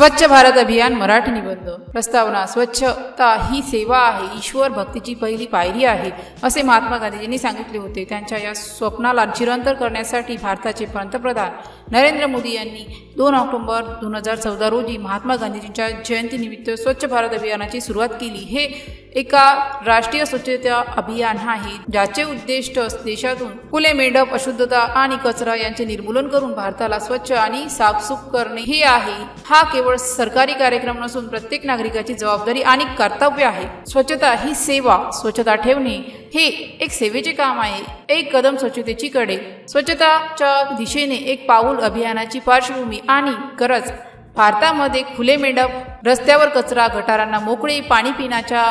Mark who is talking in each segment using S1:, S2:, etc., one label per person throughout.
S1: स्वच्छ भारत अभियान मराठी निबंध. प्रस्तावना स्वच्छता ही सेवा आहे. ईश्वर भक्तीची पहिली पायरी आहे असे महात्मा गांधीजींनी सांगितले होते. त्यांच्या या स्वप्नाला चिरंतर करण्यासाठी भारताचे पंतप्रधान नरेंद्र मोदी यांनी दोन ऑक्टोंबर दोन हजार चौदा रोजी महात्मा गांधीजींच्या जयंतीनिमित्त स्वच्छ भारत अभियानाची सुरुवात केली. हे एका राष्ट्रीय स्वच्छता अभियान आहे ज्याचे उद्दिष्ट देशातून खुले मेंढप अशुद्धता आणि कचरा यांचे निर्मूलन करून भारताला स्वच्छ आणि साफसूफ करणे हे आहे. हा केवळ सरकारी कार्यक्रम नसून प्रत्येक नागरिकाची जबाबदारी आणि कर्तव्य आहे. स्वच्छता ही सेवा स्वच्छता ठेवणे हे एक सेवेचे काम आहे. एक कदम स्वच्छतेची कडे. स्वच्छताच्या दिशेने एक पाऊल अभियानाची पार्श्वभूमी आणि गरज. भारतामध्ये खुले मेंढप रस्त्यावर कचरा गटारांना मोकळे पाणी पिण्याच्या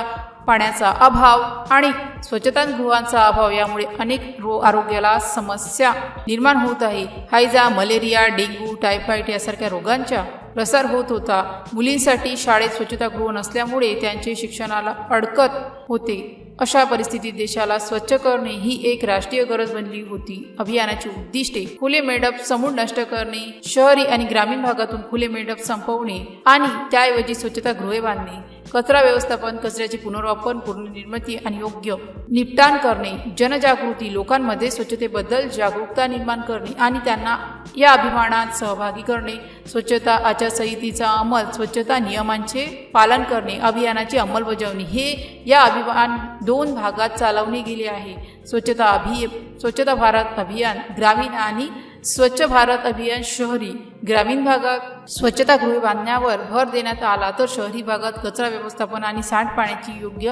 S1: पाण्याचा अभाव आणि स्वच्छतागृहांचा अभाव यामुळे अनेक रो आरोग्याला समस्या निर्माण होत आहे. हायजा मलेरिया डेंग्यू टायफॉइड यासारख्या रोगांच्या प्रसार होत होता. मुलींसाठी शाळेत स्वच्छतागृह नसल्यामुळे त्यांचे शिक्षणाला अडकत होते. अशा परिस्थितीत देशाला स्वच्छ करणे ही एक राष्ट्रीय गरज बनली होती. अभियानाची उद्दिष्टे खुले मेंढप समूळ नष्ट करणे शहरी आणि ग्रामीण भागातून खुले मेंढप संपवणे आणि त्याऐवजी स्वच्छतागृहे बांधणे कचरा व्यवस्थापन कचऱ्याचे पुनर्वापन पुनर्निर्मिती आणि योग्य निपटान करणे जनजागृती लोकांमध्ये स्वच्छतेबद्दल जागरूकता निर्माण करणे आणि त्यांना या अभिमानात सहभागी करणे स्वच्छता आचारसंहितेचा अंमल स्वच्छता नियमांचे पालन करणे अभियानाची अंमलबजावणी हे या अभियान दोन भागात चालवले गेले आहे. स्वच्छता अभि स्वच्छता भारत अभियान ग्रामीण आणि स्वच्छ भारत अभियान शहरी ग्रामीण भागात स्वच्छतागृहे बांधण्यावर भर देण्यात आला तर शहरी भागात कचरा व्यवस्थापन आणि सांडपाण्याची योग्य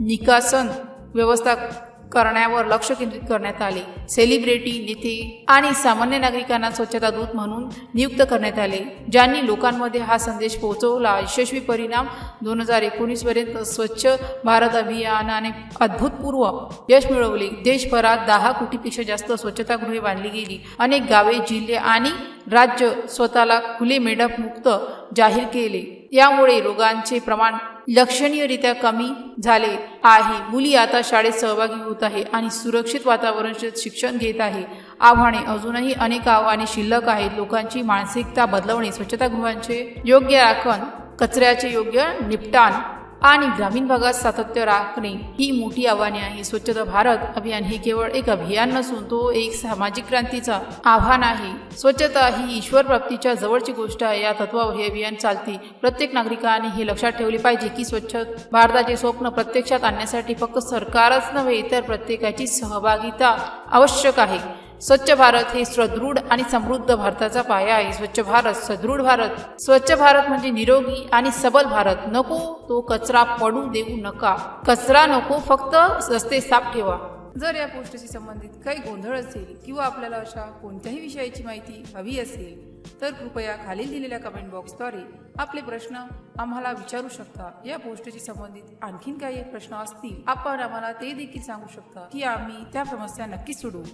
S1: निकासन व्यवस्था करण्यावर लक्ष केंद्रित करण्यात आले. सेलिब्रिटी नेते आणि सामान्य नागरिकांना स्वच्छता दूत म्हणून नियुक्त करण्यात आले ज्यांनी लोकांमध्ये हा संदेश पोहोचवला. यशस्वी परिणाम दोन हजार एकोणीसपर्यंत स्वच्छ भारत अभियानाने अद्भुतपूर्व यश मिळवले. देशभरात दहा कोटीपेक्षा जास्त स्वच्छतागृहे बांधली गेली. अनेक गावे जिल्हे आणि राज्य स्वतःला खुले मेढप मुक्त जाहीर केले. यामुळे रोगांचे प्रमाण लक्षणीयरित्या कमी झाले आहे. मुली आता शाळेत सहभागी होत आहे आणि सुरक्षित वातावरणात शिक्षण घेत आहे. आव्हाने अजूनही अनेक आव्हाने शिल्लक आहेत. लोकांची मानसिकता बदलवणे स्वच्छतागृहांचे योग्य राखण कचऱ्याचे योग्य निपटान आणि ग्रामीण भागात सातत्य राखणे ही मोठी आव्हाने आहे. स्वच्छता भारत अभियान हे केवळ एक अभियान नसून तो एक सामाजिक क्रांतीचा आव्हान आहे. स्वच्छता ही ईश्वर प्राप्तीच्या जवळची गोष्ट आहे. या तत्वावर हे अभियान चालते. प्रत्येक नागरिकाने हे लक्षात ठेवले पाहिजे की स्वच्छ भारताचे स्वप्न प्रत्यक्षात आणण्यासाठी फक्त सरकारच नव्हे तर प्रत्येकाची सहभागिता आवश्यक आहे. स्वच्छ भारत हे सुदृढ आणि समृद्ध भारताचा पाया आहे. स्वच्छ भारत सदृढ भारत. स्वच्छ भारत म्हणजे निरोगी आणि सबल भारत. नको तो कचरा पडू देऊ नका. कचरा नको फक्त रस्ते साफ ठेवा. जर या पोस्टशी संबंधित काही गोंधळ असेल किंवा आपल्याला अशा कोणत्याही विषयाची माहिती हवी असेल तर कृपया खालील दिलेल्या कमेंट बॉक्सद्वारे आपले प्रश्न आम्हाला विचारू शकता. या पोस्टशी संबंधित आणखीन काही प्रश्न असतील आपण आम्हाला ते देखील सांगू शकता की आम्ही त्या समस्या नक्कीच सोडवू.